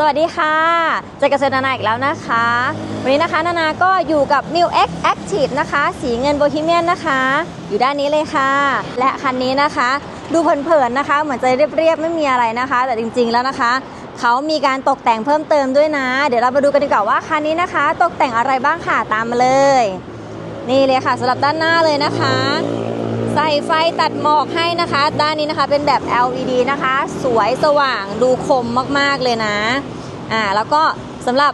สวัสดีค่ะเจอกับเซนานาอีกแล้วนะคะ วันนี้นะคะนานาก็อยู่กับ m i l X Active นะคะ สีเงินโบฮีเมียนนะคะ อยู่ด้านนี้เลยค่ะ และคันนี้นะคะ ดูเผินๆนะคะ เหมือนจะเรียบๆไม่มีอะไรนะคะ แต่จริงๆแล้วนะคะ เขามีการตกแต่งเพิ่มเติมด้วยนะ เดี๋ยวเรามาดูกันดีกว่าว่าคันนี้นะคะ ตกแต่งอะไรบ้างค่ะตามมาเลย นี่เลยค่ะสำหรับด้านหน้าเลยนะคะ ใส่ไฟตัดหมอกให้นะคะ ด้านนี้นะคะเป็นแบบ LED นะคะ สวยสว่างดูคมมากๆเลยนะอ่าแล้วก็สำหรับ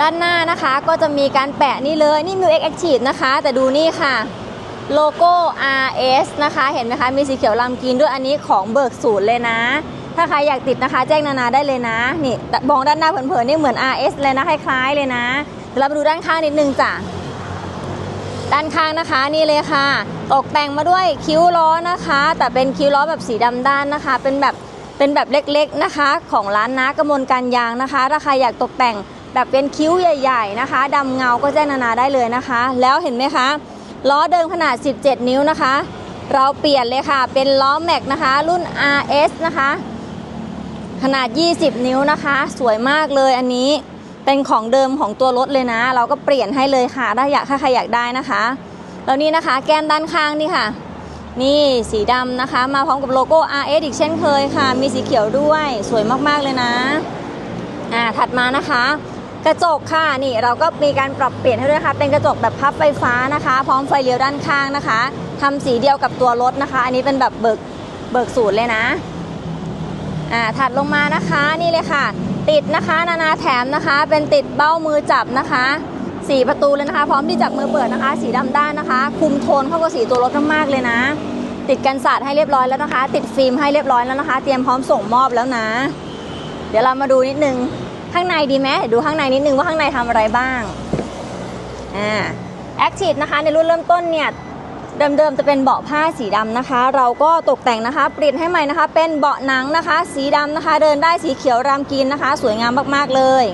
ด้านหน้านะคะก็จะมีการแปะนี่เลยนี่ m i l X Active นะคะ แต่ดูนี่ค่ะโลโก้ RS นะคะ เห็นไหมคะ มีสีเขียวลำกินด้วยอันนี้ของเบิกศูนย์เลยนะ ถ้าใครอยากติดนะคะ แจ้งนานาได้เลยนะ นี่มองด้านหน้าเผินๆนี่เหมือน RS เลยนะ คล้ายๆเลยนะเดี๋ยวเราไปดูด้านข้างนิดนึงจ้ะ ด้านข้างนะคะนี่เลยค่ะ ตกแต่งมาด้วยคิ้วล้อนะคะ แต่เป็นคิ้วล้อแบบสีดำด้านนะคะ เป็นแบบเป็นแบบเล็กๆนะคะ ของร้านน้ากมลการยางนะคะถ้าใครอยากตกแต่งแบบเป็นคิ้วใหญ่ ๆนะคะดำเงาก็แจ้งนานาได้เลยนะคะ แล้วเห็นไหมคะล้อเดิมขนาด 17 นิ้วนะคะ เราเปลี่ยนเลยค่ะ เป็นล้อแม็กนะคะ รุ่น RS นะคะ ขนาด 20 นิ้วนะคะ สวยมากเลยอันนี้ เป็นของเดิมของตัวรถเลยนะ เราก็เปลี่ยนให้เลยค่ะ ถ้าอยากถ้าใครอยากได้นะคะแล้วนี่นะคะ แก้มด้านข้างนี่ค่ะ นี่สีดำนะคะ มาพร้อมกับโลโก้ RS อีกเช่นเคยค่ะ มีสีเขียวด้วยสวยมากๆเลยนะอ่าถัดมานะคะ กระจกค่ะนี่เราก็มีการปรับเปลี่ยนให้ด้วยค่ะ เป็นกระจกแบบพับไฟฟ้านะคะ พร้อมไฟเลี้ยวด้านข้างนะคะทำสีเดียวกับตัวรถนะคะ อันนี้เป็นแบบเบิกเบิกสูตรเลยนะอ่าถัดลงมานะคะนี่เลยค่ะ ติดนะคะ นานาแถมนะคะ เป็นติดเบ้ามือจับนะคะสีประตูเลยนะคะ พร้อมที่จับมือเปิดนะคะ สีดำด้านนะคะ คุมโทนเข้ากับสีตัวรถมากๆเลยนะ ติดกันสาดให้เรียบร้อยแล้วนะคะ ติดฟิล์มให้เรียบร้อยแล้วนะคะ เตรียมพร้อมส่งมอบแล้วนะ เดี๋ยวเรามาดูนิดนึงข้างในดีไหมดูข้างในนิดนึงว่าข้างในทำอะไรบ้างอ่าแอคทีฟนะคะในรุ่นเริ่มต้นเนี่ย เดิมๆจะเป็นเบาะผ้าสีดำนะคะ เราก็ตกแต่งนะคะเปลี่ยนให้ใหม่นะคะ เป็นเบาะหนังนะคะ สีดำนะคะ เดินได้สีเขียวรามกินนะคะ สวยงามมากๆเลย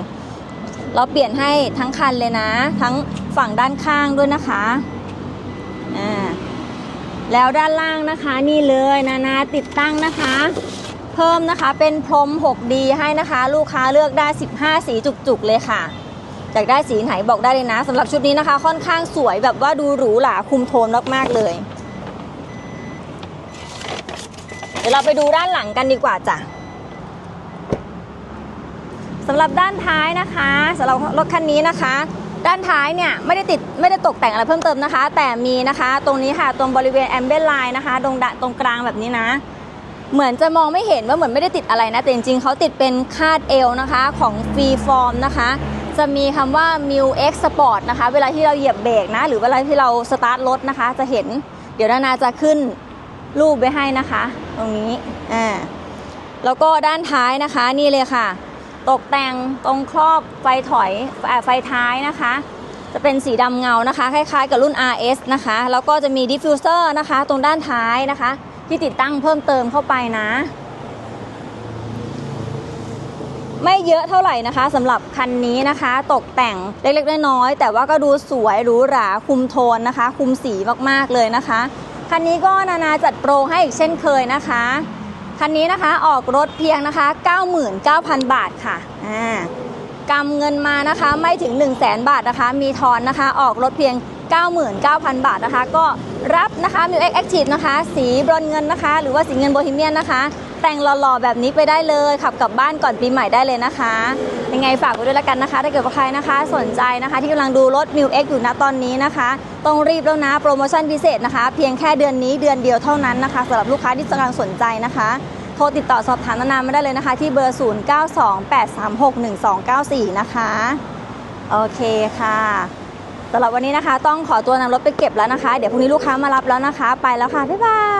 เราเปลี่ยนให้ทั้งคันเลยนะ ทั้งฝั่งด้านข้างด้วยนะคะอ่าแล้วด้านล่างนะคะนี่เลยนานาติดตั้งนะคะ เพิ่มนะคะเป็นพรม 6D ให้นะคะ ลูกค้าเลือกได้ 15 สีจุกๆเลยค่ะ อยากได้สีไหนบอกได้เลยนะสำหรับชุดนี้นะคะ ค่อนข้างสวยแบบว่าดูหรูหราคุมโทนมากๆเลย เดี๋ยวเราไปดูด้านหลังกันดีกว่าจ้ะสำหรับด้านท้ายนะคะสำหรับรถคันนี้นะคะ ด้านท้ายเนี่ยไม่ได้ติดไม่ได้ตกแต่งอะไรเพิ่มเติมนะคะ แต่มีนะคะ ตรงนี้ค่ะตรงบริเวณแอมเบลไลน์นะคะตรงดะตรงกลางแบบนี้นะ เหมือนจะมองไม่เห็นว่าเหมือนไม่ได้ติดอะไรนะ แต่จริงๆเขาติดเป็นคาดเอวนะคะของฟรีฟอร์มนะคะ จะมีคำว่า m i l X Sport นะคะ เวลาที่เราเหยียบเบรกนะ หรือเวลาที่เราสตาร์ทรถนะคะ จะเห็น เดี๋ยวนานาจะขึ้นรูปไว้ให้นะคะ ตรงนี้อ่าแล้วก็ด้านท้ายนะคะนี่เลยค่ะ ตกแต่งตรงครอบไฟถอยอไฟท้ายนะคะ จะเป็นสีดำเงานะคะ คล้ายๆ กับรุ่น RS นะคะ แล้วก็จะมีดิฟฟิวเซอร์นะคะ ตรงด้านท้ายนะคะ ที่ติดตั้งเพิ่มเติมเข้าไปนะ ไม่เยอะเท่าไหร่นะคะสำหรับคันนี้นะคะ ตกแต่งเล็กๆน้อยๆแต่ว่าก็ดูสวยหรูหราคุมโทนนะคะ คุมสีมากๆเลยนะคะ คันนี้ก็นานาจัดโปรให้อีกเช่นเคยนะคะ คันนี้นะคะออกรถเพียงนะคะ 99,000 บาทค่ะอ่ากำเงินมานะคะไม่ถึง 1 0 0 0 0แบาทนะคะ มีทอนนะคะ ออกรถเพียง 99,000 บาทนะคะ ก็รับนะคะมิวเอ็กแอคทีฟนะคะ สีบรอนเงินนะคะ หรือว่าสีเงินโบฮีเมียนนะคะ แต่งหล่อๆแบบนี้ไปได้เลยขับกลับบ้านก่อนปีใหม่ได้เลยนะคะ ยังไงฝากไว้ด้วยละกันนะคะ ถ้าเกิดว่าใครนะคะ สนใจนะคะ ที่กำลังดูรถมิวเอ็กอยู่นะตอนนี้นะคะ ต้องรีบแล้วนะโปรโมชั่นพิเศษนะคะ เพียงแค่เดือนนี้เดือนเดียวเท่านั้นนะคะสำหรับลูกค้าที่กำลังสนใจนะคะโทรติดต่อสอบถามนานามาได้เลยนะคะ ที่เบอร์ 0928361294 นะคะ โอเคค่ะสำหรับวันนี้นะคะ ต้องขอตัวนำรถไปเก็บแล้วนะคะ เดี๋ยวพรุ่งนี้ลูกค้ามารับแล้วนะคะ ไปแล้วค่ะ บ๊ายบาย